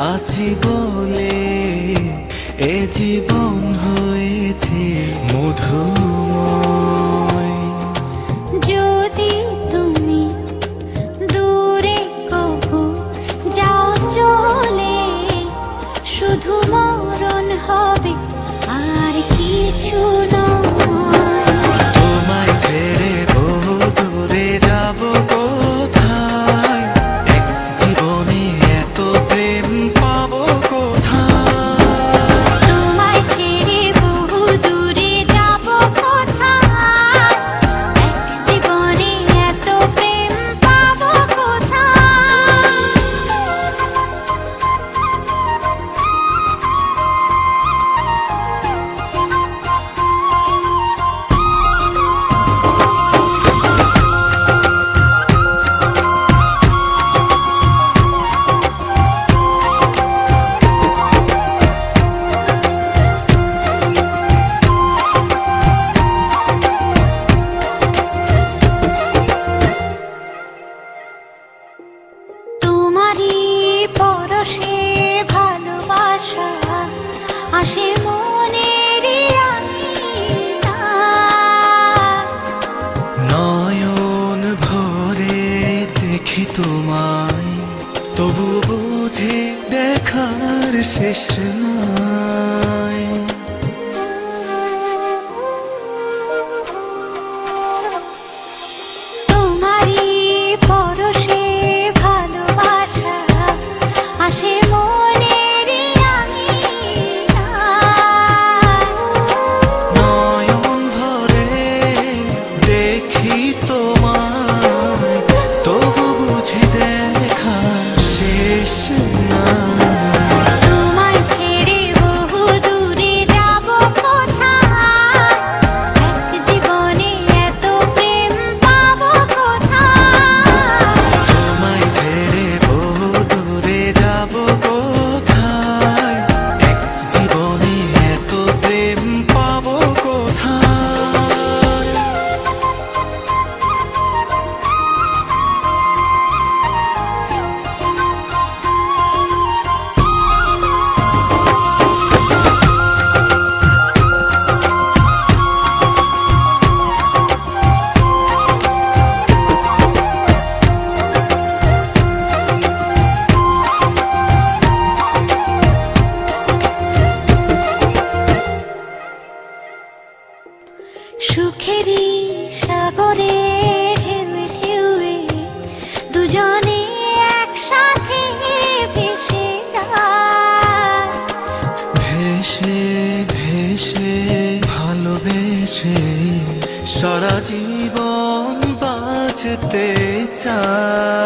আছি বলে এ জীবন হয়েছে মধু যদি তুমি দূরে যাও চলে, শুধু মরণ হবে, আর কিছু না। নয়ন ভরে দেখি তোমায় তবু বোধে দেখার শেষ নাই। ভেসে ভেসে ভালোবেসে সারা জীবন বাঁচতে চায়